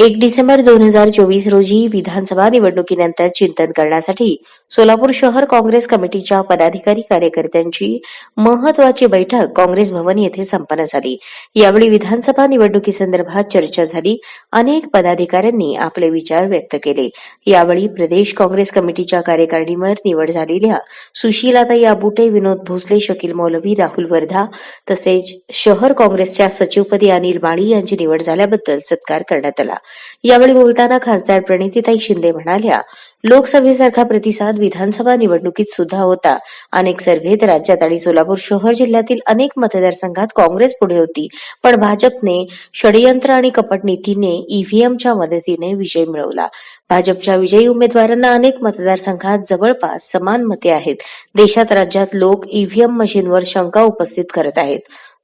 एक डिसेंबर दोन हजार चोवीस रोजी विधानसभा निवडणुकीनंतर चिंतन करण्यासाठी सोलापूर शहर काँग्रेस कमिटीच्या पदाधिकारी कार्यकर्त्यांची महत्वाची बैठक काँग्रेस भवन येथे संपन्न झाली. यावेळी विधानसभा निवडणुकीसंदर्भात चर्चा झाली. अनेक पदाधिकाऱ्यांनी आपले विचार व्यक्त केले. यावेळी प्रदेश काँग्रेस कमिटीच्या कार्यकारिणीवर निवड झालेल्या सुशीलाताई आबुटे विनोद भोसले शकील मौलवी राहुल वर्धा तसेच शहर काँग्रेसच्या सचिवपदी अनिल माळी यांची निवड झाल्याबद्दल सत्कार करण्यात आला. यावेळी बोलताना खासदार प्रणितीताई शिंदे म्हणाल्या लोकसभेसारखा प्रतिसाद विधानसभा निवडणुकीत सुद्धा होता. अनेक सर्व्हेत राज्यात आणि सोलापूर शहर जिल्ह्यातील अनेक मतदारसंघात काँग्रेस पुढे होती. पण भाजपने षडयंत्र आणि कपट नीतीने ईव्हीएमच्या मदतीने विजय मिळवला. भाजपच्या विजयी उमेदवारांना अनेक मतदारसंघात जवळपास समान मते आहेत. देशात राज्यात लोक ईव्हीएम मशीनवर शंका उपस्थित करत आहेत.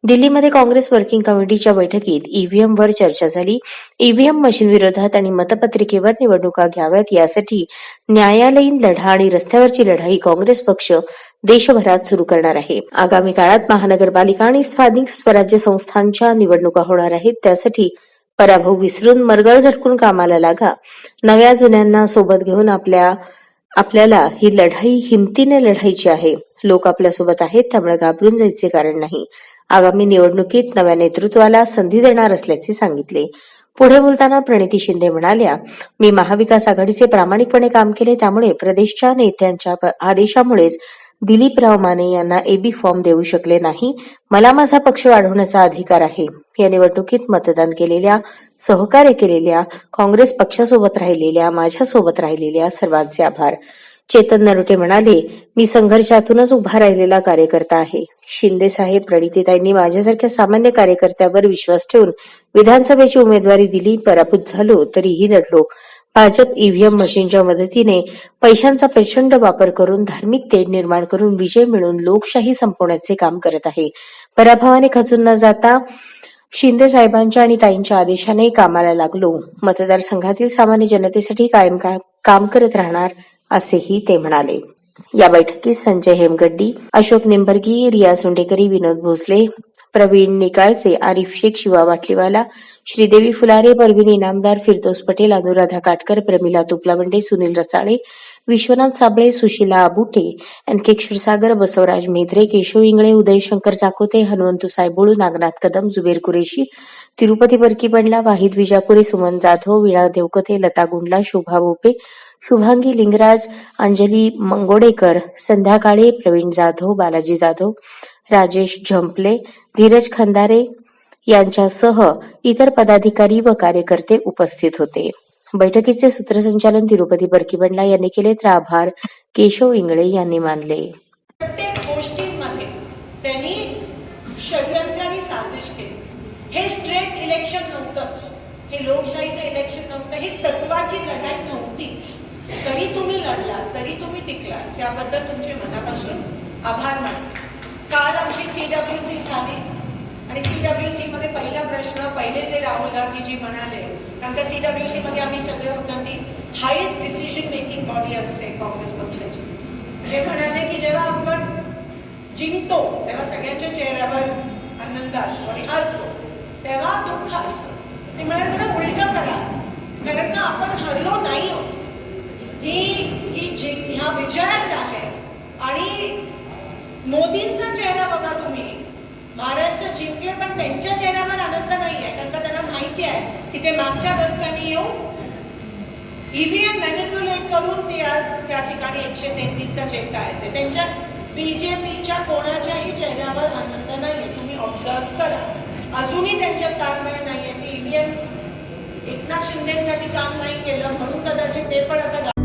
दिल्लीमध्ये काँग्रेस वर्किंग कमिटीच्या बैठकीत ईव्हीएमवर चर्चा झाली. ईव्हीएम मशीन विरोधात आणि मतपत्रिकेवर निवडणुका घ्याव्यात यासाठी न्यायालयीन लढा आणि रस्त्यावरची लढाई काँग्रेस पक्ष देशभरात सुरू करणार आहे. आगामी काळात महानगरपालिका आणि स्थानिक स्वराज्य संस्थांच्या निवडणुका होणार आहेत. त्यासाठी पराभव विसरून मरगळ झटकून कामाला लागा. नव्या जुन्यांना सोबत घेऊन आपल्या आपल्याला ही लढाई हिमतीने लढायची आहे. लोक आपल्यासोबत आहेत त्यामुळे घाबरून जायचे कारण नाही. आगामी निवडणुकीत नव्या नेतृत्वाला संधी देणार असल्याचे सांगितले. पुढे बोलताना प्रणिती शिंदे म्हणाल्या मी महाविकास आघाडीचे प्रामाणिकपणे काम केले त्यामुळे प्रदेशच्या नेत्यांच्या आदेशामुळेच दिलीपराव माने यांना एबी फॉर्म देऊ शकले नाही. मला माझा पक्ष वाढवण्याचा अधिकार आहे. या निवडणुकीत मतदान केलेल्या सहकार्य केलेल्या काँग्रेस पक्षासोबत राहिलेल्या माझ्यासोबत राहिलेल्या सर्वांचे आभार. चेतन नरोटे म्हणाले मी संघर्षातूनच उभा राहिलेला कार्यकर्ता आहे. शिंदे साहेब प्रणितीताईंनी माझ्यासारख्या सामान्य कार्यकर्त्यावर विश्वास ठेवून विधानसभेची उमेदवारी दिली पराभूत झालो तरीही लढलो. भाजप ईव्हीएम मशीनच्या मदतीने पैशांचा प्रचंड वापर करून धार्मिक तेढ निर्माण करून विजय मिळवून लोकशाही संपवण्याचे काम करत आहे. पराभवाने खचून न जाता शिंदे साहेबांच्या आणि ताईंच्या आदेशाने कामाला लागलो. मतदारसंघातील सामान्य जनतेसाठी कायम का- काम करत राहणार असेही ते म्हणाले. या बैठकीत संजय हेमगड्डी अशोक निंबर्गी रिया सोंडेकरी विनोद भोसले प्रवीण निकाळचे आरिफ शेख शिवा बाटलीवाला श्रीदेवी फुलारे परवीन इनामदार फिरदोस पटेल अनुराधा काटकर प्रमिला तुपलावंडे सुनील रसाळे विश्वनाथ साबळे सुशीला आबुटे एन के क्षीरसागर बसवराज मेद्रे केशव इंगळे उदय शंकर चाकोते हनुमंतू सायबोळू नागनाथ कदम जुबेर कुरेशी तिरुपती बरकी बंडला वाहिद विजापुरे सुमन जाधव वीणा देवकते लता गुंडला शोभा बोपे शुभांगी लिंगराज अंजली मंगोडेकर संध्या काळे प्रवीण जाधव बालाजी जाधव राजेश झंपले धीरज खंदारे यांच्यासह इतर पदाधिकारी व कार्यकर्ते उपस्थित होते. बैठकीचे सूत्रसंचालन तिरुपती बरकीबंडला यांनी केले तर आभार. केशव इंगळे यांनी मानले. प्रत्येक गोष्टींमध्ये त्यांनी षडयंत्र आणि साजिश केली. हे स्ट्रेट इलेक्शन नव्हतंच हे लोकशाहीचं इलेक्शन नव्हतं ही तत्वाची लढाई नव्हतीच. तरी तुम्ही लढला तरी तुम्ही टिकला त्याबद्दल तुमचे मनापासून आभार मानते. काल आमची सी डब्ल्यूसी झाली. आणि सी डब्ल्यूसी मध्ये पहिला प्रश्न पहिले जे राहुल गांधीजी म्हणाले कारण का सीडब्ल्यूसी मध्ये आम्ही सगळे होतो ती हायेस्ट डिसिजन मेकिंग बॉडी असते काँग्रेस पक्षाची. हे म्हणाले की जेव्हा आपण जिंकतो तेव्हा सगळ्यांच्या चेहऱ्यावर आनंद असतो आणि हरतो. तेव्हा दुःख असतं. ते मला जरा उलट करा. कारण का आपण हरलो नाही आहोत. ही ही जी ह्या विजयाच आहे. आणि मोदींचा चेहरा बघा तुम्ही. महाराष्ट्र जिंकले पण त्यांच्या चेहऱ्यावर आनंद नाही आहे कारण का त्यांना माहिती आहे की ते मागच्या दशकांनी येऊन ईव्हीएम मॅनिप्युलेट करून ते आज त्या ठिकाणी एकशे तेहतीसचा चेक आहे. ते त्यांच्या बीजेपीच्या कोणाच्याही चेहऱ्यावर आनंद नाही तुम्ही ऑब्झर्व करा. अजूनही त्यांच्यात ताळमेळ नाहीये. एकनाथ शिंदेसाठी काम नाही केलं म्हणून कदाचित ते पण आता